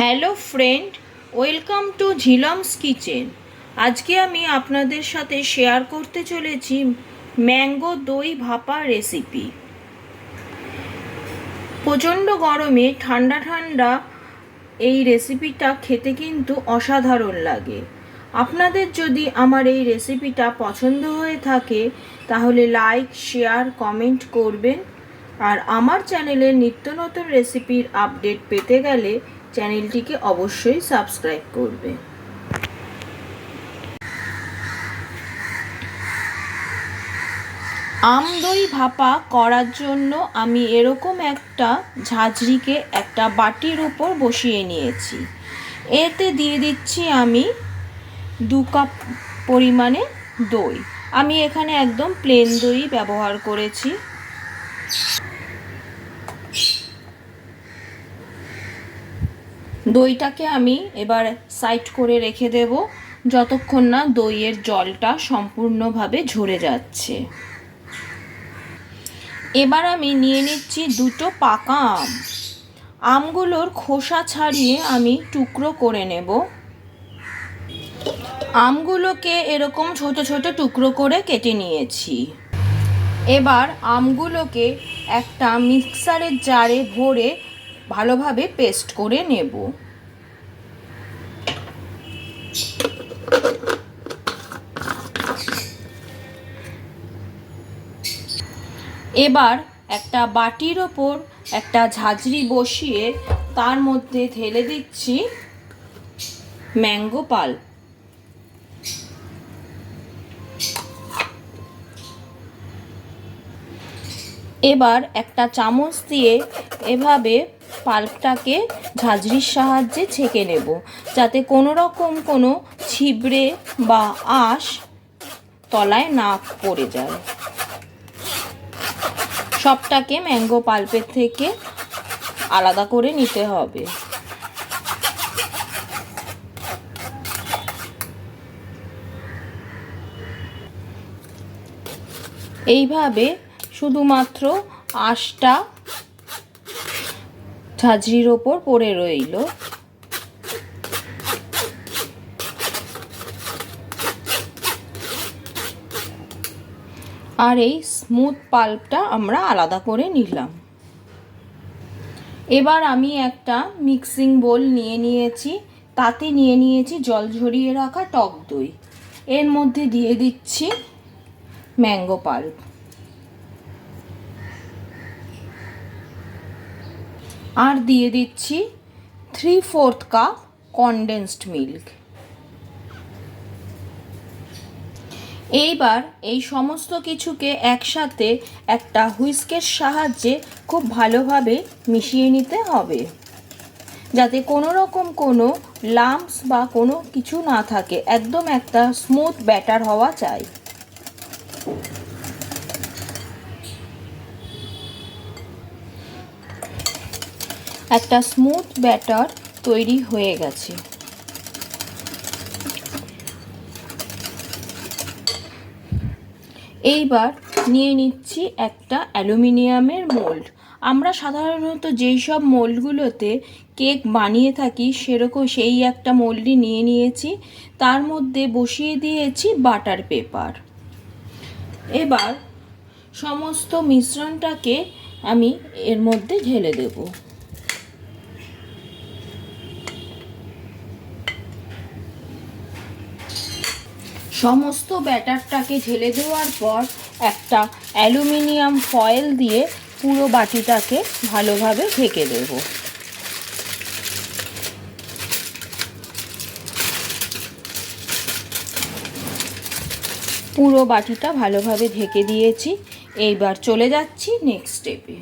Hello friend, welcome to Jhilam's kitchen. আজকে আমি আপনাদের সাথে শেয়ার করতে চলেছি ম্যাঙ্গো দই ভাপা রেসিপি। প্রচণ্ড গরমে ঠান্ডা ঠান্ডা এই রেসিপিটা খেতে কিন্তু অসাধারণ লাগে। আপনাদের যদি আমার এই রেসিপিটা পছন্দ হয়ে থাকে, তাহলে লাইক, শেয়ার, কমেন্ট করবেন। আর আমার চ্যানেলের নিত্য নতুন রেসিপির আপডেট পেতে গেলে চ্যানেলটিকে অবশ্যই সাবস্ক্রাইব করবে। আম দই ভাপা করার জন্য আমি এরকম একটা ঝাঁঝরিকে একটা বাটির উপর বসিয়ে নিয়েছি। এতে দিয়ে দিচ্ছি আমি দু কাপ পরিমাণে দই। আমি এখানে একদম প্লেন দই ব্যবহার করেছি। দইটাকে আমি এবার সাইড করে রেখে দেব যতক্ষণ না দইয়ের জলটা সম্পূর্ণভাবে ঝরে যাচ্ছে। এবার আমি নিয়ে নিচ্ছি দুটো পাকা আম। আমগুলোর খোসা ছাড়িয়ে আমি টুকরো করে নেব। আমগুলোকে এরকম ছোট ছোট টুকরো করে কেটে নিয়েছি। এবার আমগুলোকে একটা মিক্সারের জারে ভরে ভালোভাবে পেস্ট করে নেব। এবার একটা বাটির ওপর একটা ঝাঁঝরি বসিয়ে তার মধ্যে ঢেলে দিচ্ছি ম্যাঙ্গো পাল। এবার একটা চামচ দিয়ে এভাবে পাল্পটাকে ঝাঁঝরির সাহায্যে ছেঁকে নেব, যাতে কোনো রকম কোনো ছিবড়ে বা আঁশ তলায় না পড়ে যায়। সবটাকে ম্যাঙ্গো পাল্পের থেকে আলাদা করে নিতে হবে। এইভাবে শুধুমাত্র আঁশটা ঝাঁঝরির ওপর পড়ে রইল। আর এই স্মুথ পাল্পটা আমরা আলাদা করে নিলাম। এবার আমি একটা মিক্সিং বোল নিয়ে নিয়েছি। তাতে নিয়ে নিয়েছি জল ঝরিয়ে রাখা টক দই। এর মধ্যে দিয়ে দিচ্ছি ম্যাঙ্গো পাল্প। আর দিয়ে দিচ্ছি three fourth cup condensed milk এইবার এই সমস্ত কিছুকে একসাথে একটা হুইস্কের সাহায্যে খুব ভালোভাবে মিশিয়ে নিতে হবে। যাতে কোনো রকম কোনো লাম্পস বা কোনো কিছু না থাকে, একদম একটা স্মুথ ব্যাটার হওয়া চাই। একটা স্মুথ ব্যাটার তৈরি হয়ে গেছে। এইবার নিয়ে নিচ্ছি একটা অ্যালুমিনিয়ামের মোল্ড আমরা সাধারণত যেই সব মোল্ডগুলোতে কেক বানিয়ে থাকি, সেরকম সেই একটা মোল্ডই নিয়ে নিয়েছি। তার মধ্যে বসিয়ে দিয়েছি বাটার পেপার এবার সমস্ত মিশ্রণটাকে আমি এর মধ্যে ঢেলে দেবো। সমস্ত ব্যাটারটাকে ঢেলে দেওয়ার পর একটা অ্যালুমিনিয়াম ফয়েল দিয়ে পুরো বাটিটাকে ভালোভাবে ঢেকে দেব। পুরো বাটিটা ভালোভাবে ঢেকে দিয়েছি। এইবার চলে যাচ্ছি নেক্সট স্টেপে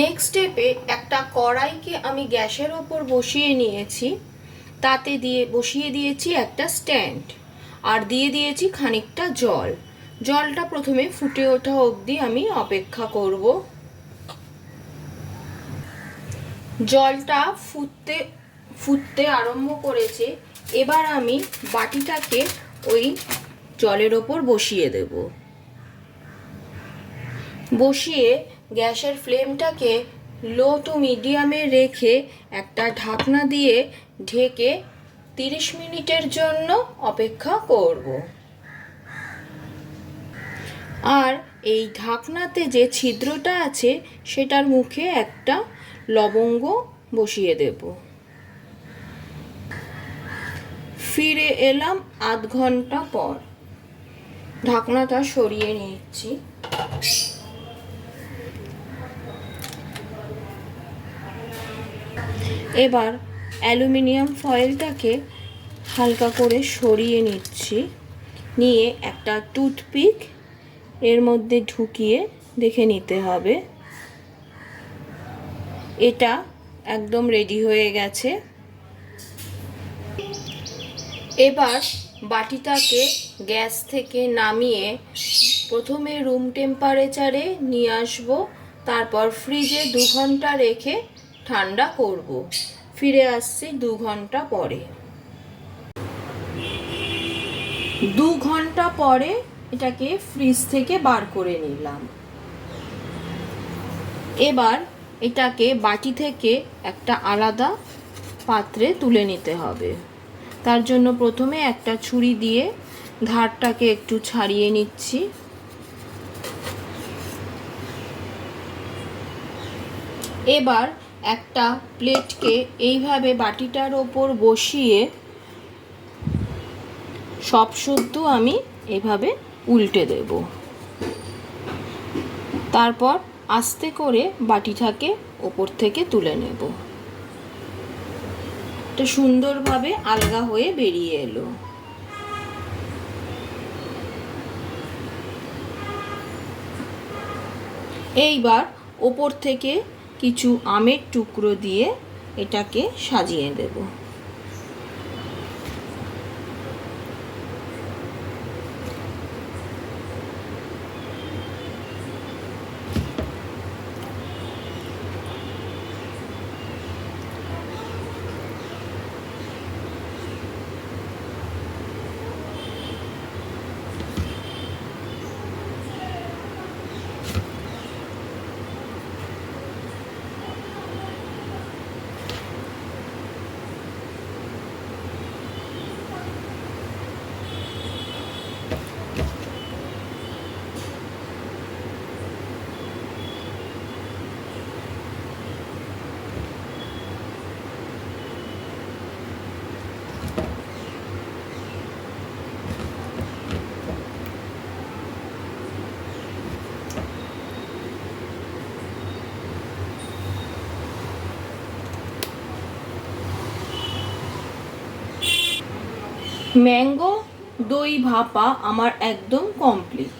নেক্সট স্টেপে একটা কড়াইকে আমি গ্যাসের ওপর বসিয়ে নিয়েছি। তাতে দিয়ে বসিয়ে দিয়েছি একটা স্ট্যান্ড। আর দিয়ে দিয়েছি খানিকটা জল। জলটা প্রথমে ফুটে ওঠা অবধি আমি অপেক্ষা করব। জলটা ফুটতে ফুটতে আরম্ভ করেছে, এবার আমি বাটিটাকে ওই জলের ওপর বসিয়ে দেব। বসিয়ে গ্যাসের ফ্লেমটাকে লো টু মিডিয়ামে রেখে একটা ঢাকনা দিয়ে ঢেকে তিরিশ মিনিটের জন্য অপেক্ষা করব। আর এই ঢাকনাতে যে ছিদ্রটা আছে, সেটার মুখে একটা লবঙ্গ বসিয়ে দেব। ফিরে এলাম আধ ঘণ্টা পর। ঢাকনাটা সরিয়ে নিচ্ছি। এবার অ্যালুমিনিয়াম ফয়েলটাকে হালকা করে সরিয়ে নিচ্ছি। নিয়ে একটা টুথপিক এর মধ্যে ঢুকিয়ে দেখে নিতে হবে। এটা একদম রেডি হয়ে গেছে। এবার বাটিটাকে গ্যাস থেকে নামিয়ে প্রথমে রুম টেম্পারেচারে নিয়ে আসব, তারপর ফ্রিজে দু ঘণ্টা রেখে ঠান্ডা করব। ফিরে আসছি দু ঘণ্টা পরে। দু ঘণ্টা পরে এটাকে ফ্রিজ থেকে বার করে নিলাম। এবার এটাকে বাটি থেকে একটা আলাদা পাত্রে তুলে নিতে হবে। তার জন্য প্রথমে একটা ছুরি দিয়ে ধারটাকে একটু ছাড়িয়ে নিচ্ছি। এবার একটা প্লেটকে এইভাবে বাটিটার ওপর বসিয়ে সব শুদ্ধ আমি এভাবে উল্টে দেব। তারপর আস্তে করে বাটিটাকে ওপর থেকে তুলে নেব। এটা সুন্দরভাবে আলগা হয়ে বেরিয়ে এলো। এইবার ওপর থেকে কিছু আমের টুকরো দিয়ে এটাকে সাজিয়ে দেব। ম্যাঙ্গো দই ভাপা আমার একদম কমপ্লিট